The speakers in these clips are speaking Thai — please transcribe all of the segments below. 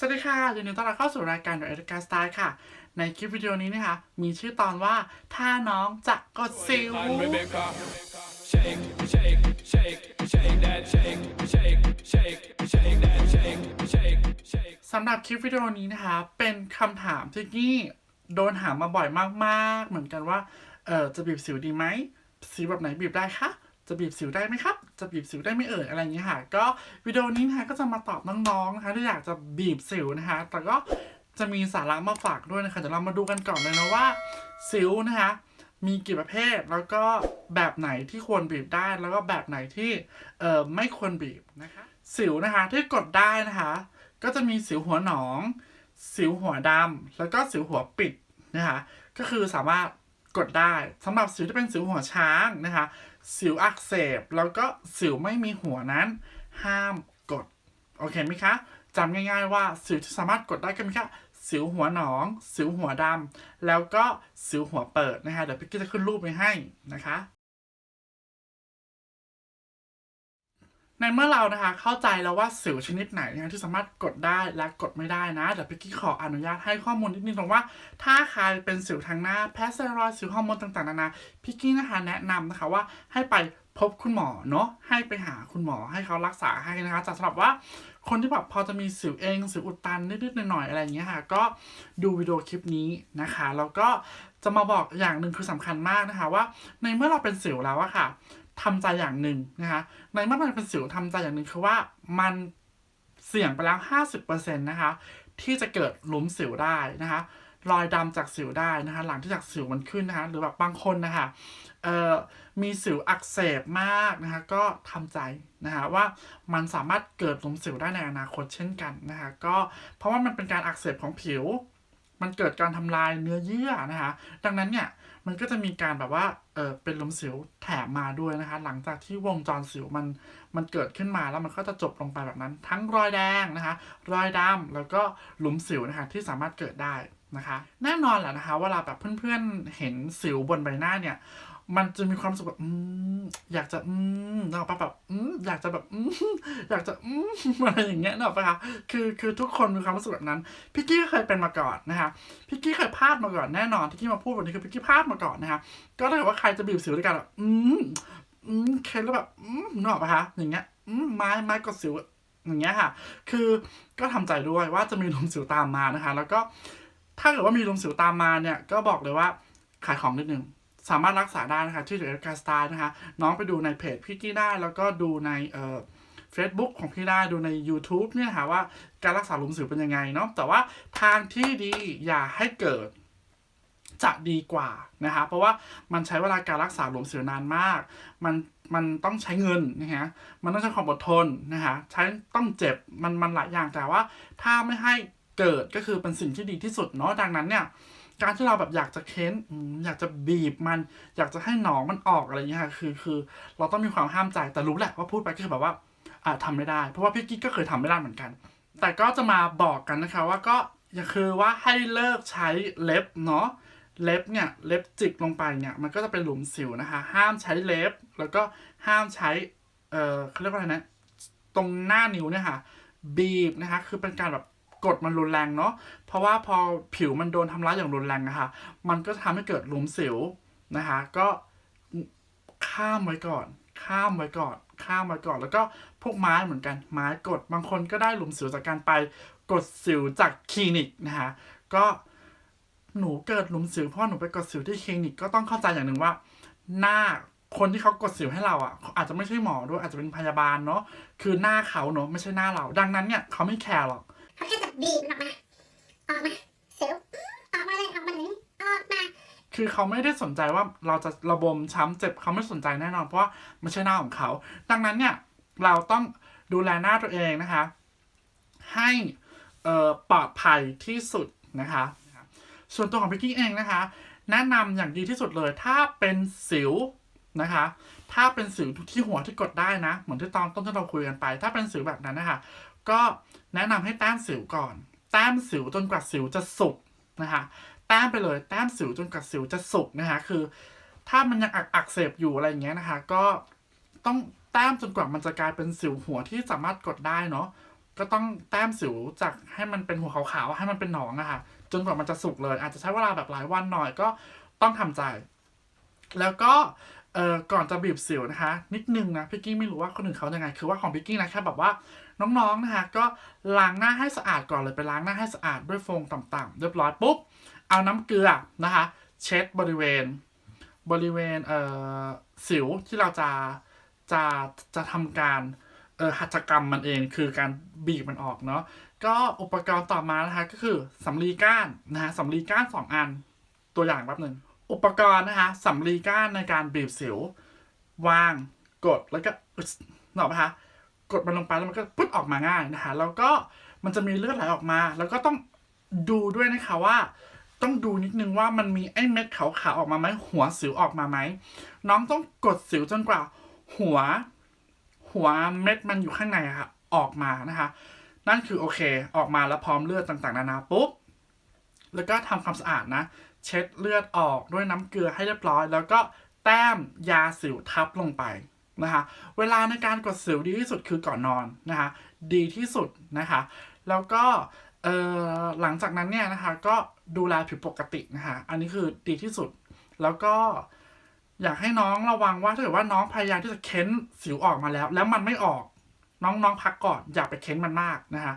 สวัสดีค่ะยินดีต้อนรับเข้าสู่รายการ The e d u c a t Style ค่ะ ในคลิปวิดีโอนี้นะคะ มีชื่อตอนว่า ถ้าน้องจะกดสิว Rebecca. Shake, shake, shake, shake that, shake, shake, shake, shake that, shake, shake, shake. สำหรับคลิปวิดีโอนี้นะคะ เป็นคำถามที่กี้โดนถามมาบ่อยมากๆ เหมือนกันว่า เออจะบีบสิวดีไหมสิวแบบไหนบีบได้คะ จะบีบสิวได้ไหมครับ จะบีบสิวได้ไหม่เอ่ยอะไรอย่างเงี้ยค่ะ ก็วิดีโอนี้นะคะก็จะมาตอบน้องๆนะคะที่อยากจะบีบสิวนะคะ แต่ก็จะมีสาระมาฝากด้วยนะคะเดี๋ยวเรามาดูกันก่อนเลยนะว่า สิวนะคะ มีกี่ประเภทแล้วก็แบบไหนที่ควรบีบได้แล้วก็แบบไหนที่เอ่อไม่ควรบีบนะคะ สิวนะคะที่กดได้นะคะ ก็จะมีสิวหัวหนอง สิวหัวดำแล้วก็สิวหัวปิดนะคะก็คือสามารถกดได้สำหรับสิวที่เป็นสิวหัวช้างนะคะ สิวอักเสบ แล้วก็สิวไม่มีหัวนั้น ห้ามกด โอเคไหมคะจำง่ายๆว่าสิวที่สามารถกดได้ก็มีแค่สิวหัวหนอง สิวหัวดำแล้วก็สิวหัวเปิดนะคะเดี๋ยวพี่กี้จะขึ้นรูปไปให้นะคะ ในเมื่อเรานะคะเข้าใจแล้วว่าสิวชนิดไหนนะที่สามารถกดได้และกดไม่ได้นะเดี๋ยวพี่กี้ขออนุญาตให้ข้อมูลนิดนึงตรงว่า ถ้าใครเป็นสิวทางหน้าแพ้สเซรอยด์สิวฮอร์โมนต่างๆนานาพี่กี้นะคะแนะนำนะคะว่าให้ไปพบคุณหมอเนาะให้ไปหาคุณหมอให้เขารักษาให้นะคะแต่สำหรับว่าคนที่แบบพอจะมีสิวเองสิวอุดตันนิดๆหน่อยๆอะไรอย่างเงี้ยค่ะก็ดูวิดีโอคลิปนี้นะคะแล้วก็จะมาบอกอย่างหนึ่งคือสำคัญมากนะคะว่า ในเมื่อเราเป็นสิวแล้วอะค่ะ ทำใจอย่างหนึ่งนะคะในเมื่อมันเป็นสิวทำใจอย่างหนึ่งคือว่ามันเสี่ยงไปแล้ว50%นะคะที่จะเกิดหลุมสิวได้นะคะรอยดำจากสิวได้นะคะหลังที่จากสิวมันขึ้นนะคะหรือแบบบางคนนะคะเอ่อมีสิวอักเสบมากนะคะก็ทำใจนะคะว่ามันสามารถเกิดหลุมสิวได้ในอนาคตเช่นกันนะคะก็เพราะว่ามันเป็นการอักเสบของผิว มันเกิดการทำลายเนื้อเยื่อนะคะ ดังนั้นเนี่ยมันก็จะมีการแบบว่าเออเป็นลมสิวแถมมาด้วยนะคะ หลังจากที่วงจรสิวมันมันเกิดขึ้นมาแล้วมันก็จะจบลงไปแบบนั้น ทั้งรอยแดงนะคะ รอยดำแล้วก็หลุมสิวนะคะที่สามารถเกิดได้นะคะ แน่นอนแหละนะคะเวลาแบบเพื่อนๆเห็นสิวบนใบหน้าเนี่ย มันจะมีความรู้สึกแบบอืมอยากจะอืมเนกอะปะแบบอืมอยากจะแบบอืมอยากจะอืมอะไรอย่างเงี้ยเนกอะปะคะคือคือทุกคนมีความรู้สึกแบบนั้นพี่กี้ก็เคยเป็นมาก่อนนะคะพี่กี้เคยพลาดมาก่อนแน่นอนที่กี้มาพูดวันนี้คือพี่กี้พลาดมาก่อนนะคะก็ถ้าเกิดว่าใครจะบีบสิวด้วยกันแบบอืมอืมเค้นแล้วแบบอืมนึกออกปะคะอย่างเงี้ยอืมไม้ไม้กดสิวอย่างเงี้ยค่ะ คือก็ทำใจด้วยว่าจะมีลมสิวตามมานะคะ แล้วก็ถ้าเกิดว่ามีลมสิวตามมาเนี่ย ก็บอกเลยว่าขายของนิดนึง สามารถรักษาได้นะคะที่เดอะการสไตล์นะคะน้องไปดูในเพจพี่กี้ได้แล้วก็ดูในเอ่อ Facebook ของพี่ได้ดูใน YouTube เนี่ยค่ะว่าการรักษาหลุมสิวเป็นยังไงเนาะแต่ว่าทางที่ดีอย่าให้เกิดจะดีกว่านะคะเพราะว่ามันใช้เวลาการรักษาหลุมสิวนานมาก มันมันต้องใช้เงินนะฮะมันต้องใช้ความอดทนนะคะใช้ต้องเจ็บมันมันหลายอย่างแต่ว่า ถ้าไม่ให้เกิดก็คือเป็นสิ่งที่ดีที่สุดเนาะดังนั้นเนี่ย การที่เราแบบอยากจะเค้นอยากจะบีบมัน อยากจะให้หนองมันออกอะไรอย่างเงี้ยค่ะคือคือ เราต้องมีความห้ามใจแต่รู้แหละว่าพูดไปก็คือแบบว่าอ่าทำไม่ได้ เพราะว่าพี่กิ๊กก็เคยทำไม่ได้เหมือนกัน แต่ก็จะมาบอกกันนะคะว่าก็อย่าคือว่าให้เลิกใช้เล็บเนาะเล็บเนี่ยเล็บจิกลงไปเนี่ยมันก็จะเป็นหลุมสิวนะคะ ห้ามใช้เล็บ แล้วก็ห้ามใช้เอ่อเขาเรียกว่าอะไรนะตรงหน้านิ้วเนี่ยค่ะ บีบนะคะ คือเป็นการแบบ กดมันรุนแรงเนาะเพราะว่าพอผิวมันโดนทำร้ายอย่างรุนแรงนะคะมันก็ทำให้เกิดหลุมสิวนะคะ ก็ข้ามไว้ก่อน ข้ามไว้ก่อน ข้ามไว้ก่อน แล้วก็พวกไม้เหมือนกัน ไม้กดบางคนก็ได้หลุมสิวจากการไปกดสิวจากคลินิกนะคะก็หนูเกิดหลุมสิวเพราะหนูไปกดสิวที่คลินิกก็ต้องเข้าใจอย่างหนึ่งว่า หน้าคนที่เขากดสิวให้เราอะเขาอาจจะไม่ใช่หมอด้วยอาจจะเป็นพยาบาลเนาะคือหน้าเขาเนาะไม่ใช่หน้าเรา ดังนั้นเนี่ยเขาไม่แคร์หรอก เขาแค่จะบีบมันออกมาออกมาเซลออกมาเลยออกมาเลยออกมา คือเขาไม่ได้สนใจว่าเราจะระบมช้ำเจ็บเขาไม่สนใจแน่นอน เพราะว่าไม่ใช่หน้าของเขา ดังนั้นเนี่ยเราต้องดูแลหน้าตัวเองนะคะ ให้เปลอดภัยที่สุดนะคะ ส่วนตัวของพิกกี้เองนะคะ แนะนำอย่างดีที่สุดเลยถ้าเป็นสิวนะคะ ถ้าเป็นสิวที่หัวที่กดได้นะ เหมือนที่ตอนต้นที่เราคุยกันไป ถ้าเป็นสิวแบบนั้นนะคะก็แนะนำให้แต้มสิวก่อน แต้มสิวจนกว่าสิวจะสุกนะคะแต้มไปเลยแต้มสิวจนกว่าสิวจะสุกนะคะคือ ถ้ามันยังอักอักเสบอยู่อะไรอย่างเงี้ยนะคะก็ต้องแต้มจนกว่ามันจะกลายเป็นสิวหัวที่สามารถกดได้เนาะก็ต้องแต้มสิวจากให้มันเป็นหัวขาวๆให้มันเป็นหนองอะค่ะจนกว่ามันจะสุกเลย อาจจะใช้เวลาแบบหลายวันหน่อยก็ต้องทำใจ แล้วก็ เอ่อก่อนจะบีบสิวนะคะ นิดนึงนะพี่กี้ไม่รู้ว่าคนอื่นเขายังไง คือว่าของพี่กี้นะแค่แบบว่าน้องๆนะคะก็ล้างหน้าให้สะอาดก่อนเลยไปล้างหน้าให้สะอาดด้วยโฟมต่ำๆเรียบร้อยปุ๊บเอาน้ำเกลือนะคะ เช็ดบริเวณ บริเวณเอ่อสิวที่เราจะจะจะทำการเอ่อหัตถกรรมมันเองคือการบีบมันออกเนาะก็อุปกรณ์ต่อมานะคะก็คือสำลีก้านนะฮะสำลีก้านสองอันตัวอย่างแป๊บหนึ่ง อุปกรณ์นะคะสำลีก้านในการบีบสิว วางกดแล้วก็หนอกไหมคะกดมันลงไปแล้วมันก็ปึ๊ดออกมาง่ายนะคะแล้วก็มันจะมีเลือดไหลออกมา แล้วก็ต้องดูด้วยนะคะว่า ต้องดูนิดนึงว่ามันมีไอ้เม็ดขาวๆออกมาไหมหัวสิวออกมาไหมน้องต้องกดสิวจนกว่า หัว หัวเม็ดมันอยู่ข้างในอะค่ะออกมานะคะ นั่นคือโอเคออกมาแล้วพร้อมเลือดต่างๆนานาปุ๊บแล้วก็ทำความสะอาดนะ เช็ดเลือดออกด้วยน้ำเกลือให้เรียบร้อย แล้วก็แต้มยาสิวทับลงไปนะคะเวลาในการกดสิวดีที่สุดคือก่อนนอนนะคะดีที่สุดนะคะแล้วก็หลังจากนั้นเนี่ยนะคะก็ดูแลผิวปกตินะคะอันนี้คือดีที่สุด แล้วก็อยากให้น้องระวังว่าถ้าเกิดว่าน้องพยายามที่จะเค้นสิวออกมาแล้ว แล้วมันไม่ออกน้องน้องพักก่อนอย่าไปเค้นมันมากนะคะ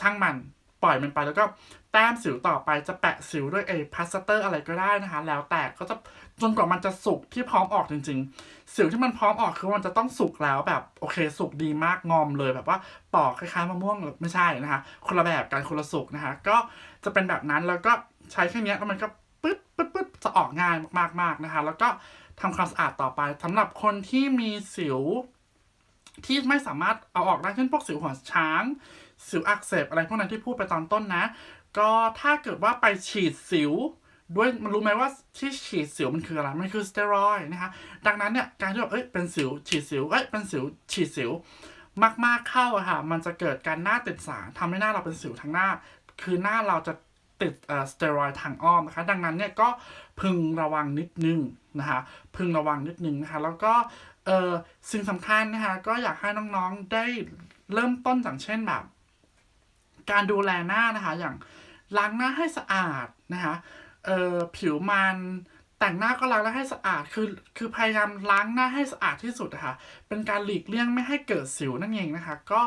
ช่างมัน ปล่อยมันไปแล้วก็แต้มสิวต่อไปจะแปะสิวด้วยไอ้พลาสเตอร์อะไรก็ได้นะคะ แล้วแต่ก็จะจนกว่ามันจะสุกที่พร้อมออกจริง ๆ สิวที่มันพร้อมออกคือมันจะต้องสุกแล้วแบบโอเคสุกดีมากงอมเลยแบบว่าปอกคล้ายๆมะม่วงหรือไม่ใช่นะคะ คนละแบบกันคนละสุกนะคะ ก็จะเป็นแบบนั้นแล้วก็ใช้แค่นี้แล้วมันก็ปึ๊ดปึ๊ดปึ๊ดจะออกง่ายมากๆนะคะ แล้วก็ทำความสะอาดต่อไปสำหรับคนที่มีสิวที่ไม่สามารถเอาออกได้เช่นพวกสิวหัวช้าง สิวอักเสบอะไรพวกนั้นที่พูดไปตอนต้นนะ ก็ถ้าเกิดว่าไปฉีดสิวด้วยมันรู้ไหมว่าที่ฉีดสิวมันคืออะไร มันคือสเตียรอยนะคะ ดังนั้นเนี่ยการที่แบบเอ้ยเป็นสิวฉีดสิว เอ้ยเป็นสิวฉีดสิว มากๆเข้าอะค่ะ มันจะเกิดการหน้าติดสารทำให้หน้าเราเป็นสิวทั้งหน้า คือหน้าเราจะติดเอ่อสเตียรอยทางอ้อมนะคะ ดังนั้นเนี่ยก็พึงระวังนิดนึงนะคะ พึงระวังนิดนึงนะคะ แล้วก็เออสิ่งสำคัญนะคะ ก็อยากให้น้องๆได้เริ่มต้นจากเช่นแบบ การดูแลหน้านะคะ อย่างล้างหน้าให้สะอาดนะคะเอ่อผิวมันแต่งหน้าก็ล้างหน้าให้สะอาด คือ คือพยายามล้างหน้าให้สะอาดที่สุดนะคะเป็นการหลีกเลี่ยงไม่ให้เกิดสิวนั่นเองนะคะ ก็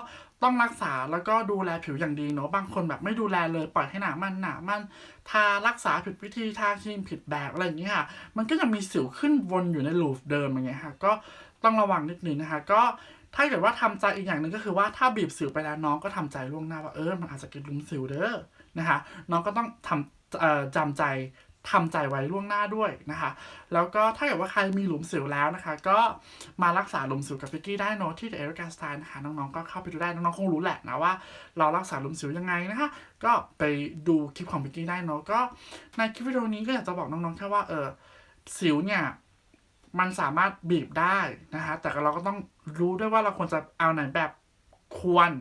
ต้องรักษาแล้วก็ดูแลผิวอย่างดีเนาะ บางคนแบบไม่ดูแลเลยปล่อยให้หนามันหนามัน ทารักษาผิดวิธี ทาครีมผิดแบบอะไรอย่างเงี้ยค่ะ มันก็ยังมีสิวขึ้นวนอยู่ในลูปเดิมอย่างเงี้ยค่ะ ก็ต้องระวังนิดนึงนะคะ ก็ ถ้าเกิดว่าทำใจอีกอย่างหนึ่งก็คือว่าถ้าบีบสิวไปแล้วน้องก็ทำใจล่วงหน้าว่าเออมันอาจจะเกิดลุมสิวเด้อนะคะน้องก็ต้องทำจำใจทำใจไว้ล่วงหน้าด้วยนะคะ แล้วก็ถ้าเกิดว่าใครมีหลุมสิวแล้วนะคะ ก็มารักษาหลุมสิวกับพิกกี้ได้เนอะที่เอริกาสไตล์นะคะน้องๆก็เข้าไปดูได้น้องๆคงรู้แหละนะว่า เรารักษาหลุมสิวยังไงนะคะ ก็ไปดูคลิปของพิกกี้ได้เนอะก็ในคลิปวิดีโอนี้ก็อยากจะบอกน้องๆแค่ว่าเออสิวเนี่ยมันสามารถบีบได้นะคะแต่เราก็ต้อง รู้ด้วยว่าเราควรจะเอาไหนแบบควร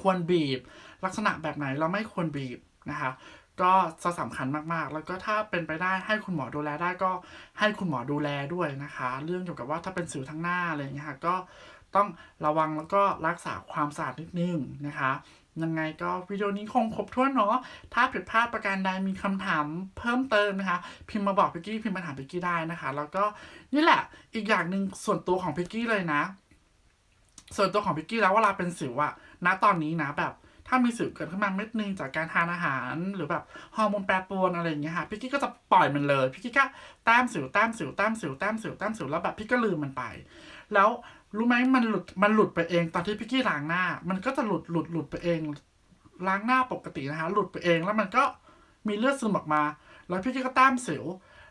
ควรบีบ ลักษณะแบบไหนเราไม่ควรบีบนะคะ ก็จะสำคัญมากๆ แล้วก็ถ้าเป็นไปได้ให้คุณหมอดูแลได้ก็ให้คุณหมอดูแลด้วยนะคะ เรื่องเกี่ยวกับว่าถ้าเป็นสิวทั้งหน้าอะไรอย่างเงี้ยค่ะก็ต้องระวังแล้วก็รักษาความสะอาดนิดนึงนะคะ ยังไงก็วิดีโอนี้คงครบถ้วนเนาะ ถ้าผิดพลาดประการใดมีคำถามเพิ่มเติมนะคะ พิมพ์มาบอกพิกกี้พิมพ์มาถามพิกกี้ได้นะคะ แล้วก็นี่แหละอีกอย่างหนึ่งส่วนตัวของพิกกี้เลยนะ ส่วนตัวของพิกกี้แล้วเวลาเป็นสิวอะณตอนนี้นะแบบถ้ามีสิวเกิดขึ้นมาเม็ดนึงจากการทานอาหารหรือแบบฮอร์โมนแปรปรวนอะไรอย่างเงี้ยค่ะพิกกี้ก็จะปล่อยมันเลยพิกกี้ก็แต้มสิวแต้มสิวแต้มสิวแต้มสิวแต้มสิวแล้วแบบพี่ก็ลืมมันไป แล้ว รู้ไหมมันหลุดมันหลุดไปเองตอนที่พิกกี้ล้างหน้า มันก็จะหลุดหลุดหลุดไปเอง ล้างหน้าปกตินะคะหลุดไปเองแล้วมันก็มีเลือดซึมออกมา แล้วพี่กี้ก็แต้มสิว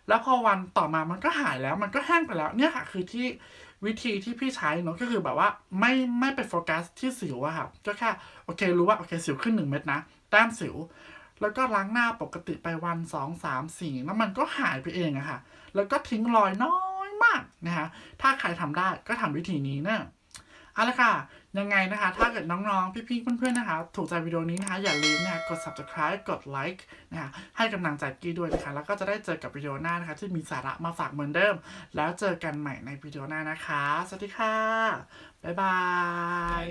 แล้วพอวันต่อมามันก็หายแล้ว มันก็แห้งไปแล้ว เนี่ยค่ะคือที่วิธีที่พี่ใช้เนอะก็คือแบบว่าไม่ไม่ไปโฟกัสที่สิวอะค่ะก็แค่โอเครู้ว่าโอเคสิวขึ้นหนึ่งเม็ดนะแต้มสิว แล้วก็ล้างหน้าปกติไปวันสองสามสี่แล้วมันก็หายไปเองอะค่ะ แล้วก็ทิ้งรอยน้อย มากนะคะถ้าใครทำได้ก็ทำวิธีนี้นะเอาละค่ะยังไงนะคะ ถ้าเกิดน้องๆ พี่ๆ เพื่อนๆ นะคะ ถูกใจวิดีโอนี้นะคะ อย่าลืมนะคะกด subscribe กด like นะคะ ให้กำลังใจกี้ด้วยนะคะ แล้วก็จะได้เจอกับวิดีโอหน้านะคะ ที่มีสาระมาฝากเหมือนเดิม แล้วเจอกันใหม่ในวิดีโอหน้านะคะ สวัสดีค่ะ บ๊ายบาย